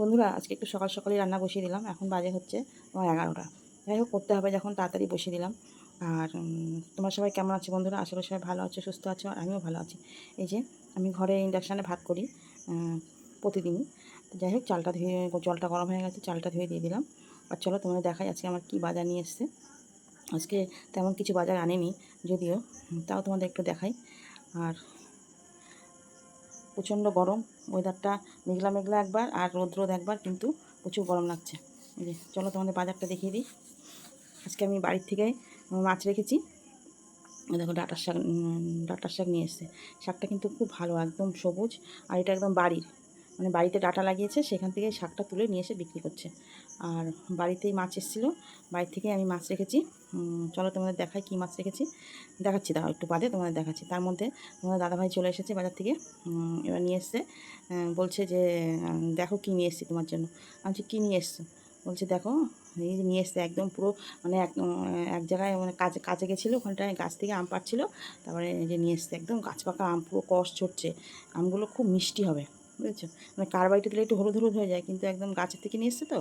বন্ধুরা, আজকে একটু সকাল সকালই রান্না বসিয়ে দিলাম। এখন বাজে হচ্ছে, আমার এগারোটা। যাই হোক, করতে হবে যখন, তাড়াতাড়ি বসিয়ে দিলাম। আর তোমরা সবাই কেমন আছো বন্ধুরা? করি সবাই ভালো আছো, সুস্থ আছো, আর আমিও ভালো আছি। এই যে, আমি ঘরে ইন্ডাকশানে ভাত করি প্রতিদিনই। যাই হোক, চালটা ধুয়ে, জলটা গরম হয়ে গেছে, চালটা ধুয়ে দিয়ে দিলাম। আর চলো তোমরা দেখাই আজকে আমার কী বাজার নিয়ে এসছে। আজকে তেমন কিছু বাজার আনেনি, যদিও তাও তোমাদের একটু দেখাই। আর প্রচণ্ড গরম। ওয়েদারটা মেঘলা মেঘলা একবার আর রোদ রোদ একবার, কিন্তু প্রচুর গরম লাগছে। যে, চলো তোমাদের বাজারটা দেখিয়ে দিই। আজকে আমি বাড়ির থেকে মাছ রেখেছি। দেখো, ডাটার শাক ডাটার শাক নিয়ে এসছে। শাকটা কিন্তু খুব ভালো, একদম সবুজ। আর এটা একদম বাড়ির। মানে বাড়িতে ডাটা লাগিয়েছে, সেখান থেকে শাকটা তুলে নিয়ে এসে বিক্রি করছে। আর বাড়িতেই মাছ এসেছিল। বাড়ির থেকে আমি মাছ রেখেছি। চলো তোমাদের দেখাই কী মাছ রেখেছি। দেখাচ্ছি দাও একটু বাদে তোমাদের দেখাচ্ছি। তার মধ্যে তোমাদের দাদাভাই চলে এসেছে বাজার থেকে। এবার নিয়ে এসছে। বলছে যে দেখো কী নিয়ে এসছি তোমার জন্য। আমি কী নিয়ে এসছো? বলছে, দেখো, এই যে নিয়ে এসছে একদম পুরো মানে এক এক জায়গায় মানে কাজে কাজে গেছিল। ওখানটায় গাছ থেকে আম পাড়ছিল। তারপরে যে নিয়ে এসছে একদম গাছ পাকা আম, পুরো কষ ছড়ছে আমগুলো খুব মিষ্টি হবে। বুঝেছ? মানে কার বাড়িতে দিলে একটু হলুদ হলুদ হয়ে যায়, কিন্তু একদম গাছের থেকে নিয়ে এসছে তো,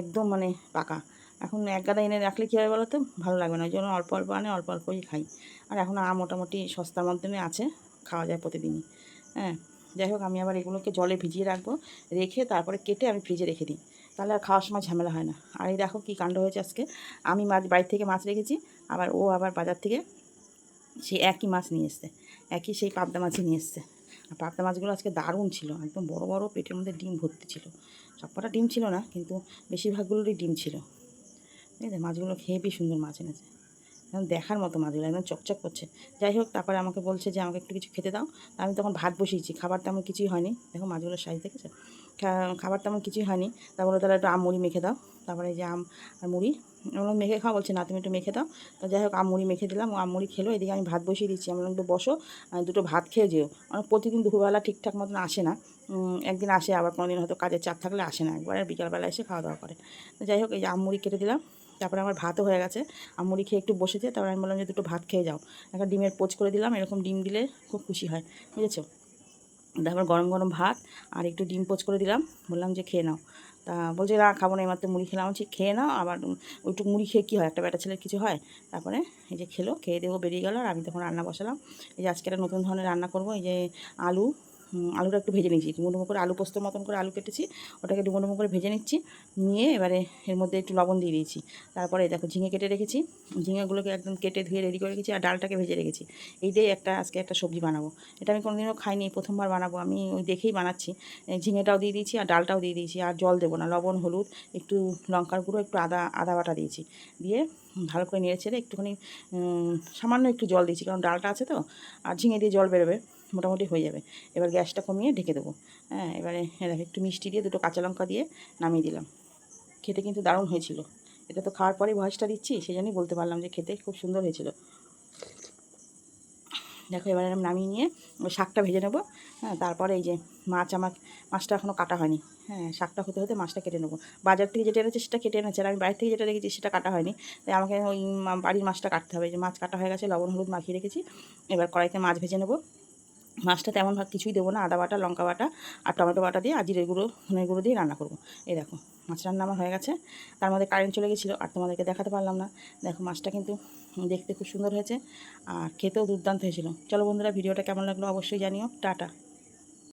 একদম মানে পাকা। এখন এক গাদা এনে রাখলে কী হবে বলো তো? ভালো লাগবে না, ওই জন্য অল্প অল্প আনে, অল্প অল্পই খাই। আর এখন আম মোটামুটি সস্তার মাধ্যমে আছে, খাওয়া যায় প্রতিদিনই। হ্যাঁ যাই হোক, আমি আবার এগুলোকে জলে ভিজিয়ে রাখব, রেখে তারপরে কেটে আমি ফ্রিজে রেখে দিই। তাহলে আর খাওয়ার সময় ঝামেলা হয় না। আর এই দেখো কী কাণ্ড হয়েছে আজকে। আমি মাছ বাড়ি থেকে মাছ রেখেছি, আবার ও আবার বাজার থেকে সেই একই মাছ নিয়ে এসছে, একই সেই পাবদা মাছই নিয়ে এসছে। আর পাবদা মাছগুলো আজকে দারুণ ছিল, একদম বড় বড় পেটের মধ্যে ডিম ভর্তি ছিল। সবকটা ডিম ছিল না, কিন্তু বেশিরভাগগুলোরই ডিম ছিল। ঠিক আছে মাছগুলো হেবি সুন্দর মাছ এনেছে। একদম দেখার মতো মাছগুলো, একদম চকচক করছে। যাই হোক, তারপরে আমাকে বলছে যে, আমাকে একটু কিছু খেতে দাও। আমি তখন ভাত বসিয়েছি, খাবার তেমন কিছুই হয়নি। দেখো মাছগুলোর সাইজ দেখেছ? খাবার তেমন কিছুই হয়নি। তারপরে তাহলে একটু আম মুড়ি মেখে দাও। তারপরে এই যে আম আর মুড়ি। আমরা মেখে খাওয়া বলছে না, তুমি একটু মেখে দাও। তো যাই হোক আম মুড়ি মেখে দিলাম। ও আম মুড়ি খেলো, এদিকে আমি ভাত বসিয়ে দিচ্ছি। আমি বললাম, একটু বসো দুটো ভাত খেয়ে যেও। মানে প্রতিদিন দুপুরবেলা ঠিকঠাক মতন আসে না। একদিন আসে, আবার কোনোদিন হয়তো কাজের চাপ থাকলে আসে না একবার আর বিকালবেলা এসে খাওয়া দাওয়া করে। তো যাই হোক, এই যে আম মুড়ি কেটে দিলাম। তারপরে আমার ভাতও হয়ে গেছে। আম মুড়ি খেয়ে একটু বসেছে, তারপরে আমি বললাম যে, দুটো ভাত খেয়ে যাও। একটা ডিমের পোচ করে দিলাম, এরকম ডিম দিলে খুব খুশি হয়, বুঝেছ? তারপর গরম গরম ভাত আর একটু ডিম পোচ করে দিলাম। বললাম যে, খেয়ে নাও। তা বলছে না খাব না এইমাত্র মুড়ি খেলাম। ঠিক খেয়ে নাও, আবার ওইটুকু মুড়ি খেয়ে কী হয়? একটা বেটা ছেলের কিছু হয়? তারপরে এই যে খেলো, খেয়ে দেবো বেরিয়ে গেলো আর আমি তখন রান্না বসালাম। এই যে আজকে একটা নতুন ধরনের রান্না করব, এই যে আলু আলুটা একটু ভেজে নিয়েছি। ডুমো ডুমো করে আলু পোস্তর মতন করে আলু কেটেছি, ওটাকে ডুমো ডুমো করে ভেজে নিচ্ছি, নিয়ে এবারে এর মধ্যে একটু লবণ দিয়ে দিয়েছি। তারপরে দেখো ঝিঙে কেটে রেখেছি, ঝিঙেগুলোকে একদম কেটে ধুয়ে রেডি করে রেখেছি, আর ডালটাকে ভেজে রেখেছি। এই দিয়ে একটা আজকে একটা সবজি বানাবো। এটা আমি কোনোদিনও খাইনি, প্রথমবার বানাবো, আমি ওই দেখেই বানাচ্ছি। ঝিঙেটাও দিয়ে দিয়েছি, আর ডালটাও দিয়ে দিয়েছি, আর জল দেবো না, লবণ, হলুদ, একটু লঙ্কার গুঁড়ো, একটু আদা আদা বাটা দিয়েছি। দিয়ে ভালো করে নেড়ে ছেড়ে একটুখানি সামান্য একটু জল দিয়েছি, কারণ ডালটা আছে তো, আর ঝিঙে দিয়ে জল বেরোবে। মোটামুটি হয়ে যাবে। এবার গ্যাসটা কমিয়ে ঢেকে দেবো। হ্যাঁ এবারে দেখো, একটু মিষ্টি দিয়ে দুটো কাঁচা লঙ্কা দিয়ে নামিয়ে দিলাম। খেতে কিন্তু দারুণ হয়েছিল। এটা তো খাওয়ার পরেই ভয়েসটা দিচ্ছি সেই জন্যই বলতে পারলাম যে খেতে খুব সুন্দর হয়েছিল। দেখো, এবারে আমি নামিয়ে নিয়ে ওই শাকটা ভেজে নেব। হ্যাঁ তারপরে এই যে মাছ আমার মাছটা এখনও কাটা হয়নি। হ্যাঁ শাকটা হতে হতে মাছটা কেটে নেব। বাজার থেকে যেটা এনেছে সেটা কেটে এনেছে, আর আমি বাড়ি থেকে যেটা রেখেছি সেটা কাটা হয়নি। তাই আমাকে ওই বাড়ির মাছটা কাটতে হবে। যে মাছ কাটা হয়ে গেছে, লবণ, হলুদ মাখিয়ে রেখেছি। এবার কড়াইতে মাছ ভেজে নেব। মাছটা তেমন ভাগ কিছুই দেবো না, আদা বাটা, লঙ্কা বাটা আর টমেটো বাটা দিয়ে আর জিরে গুঁড়ো, ধনের গুঁড়ো দিয়ে রান্না করব। এই দেখো, মাছ রান্না আমার হয়ে গেছে। তার মধ্যে কারেন্ট চলে গেছিল আর তোমাদেরকে দেখাতে পারলাম না। দেখো, মাছটা কিন্তু দেখতে খুব সুন্দর হয়েছে আর খেতেও দুর্দান্ত হয়েছিলো। চলো বন্ধুরা, ভিডিওটা কেমন লাগল অবশ্যই জানিও। টাটা।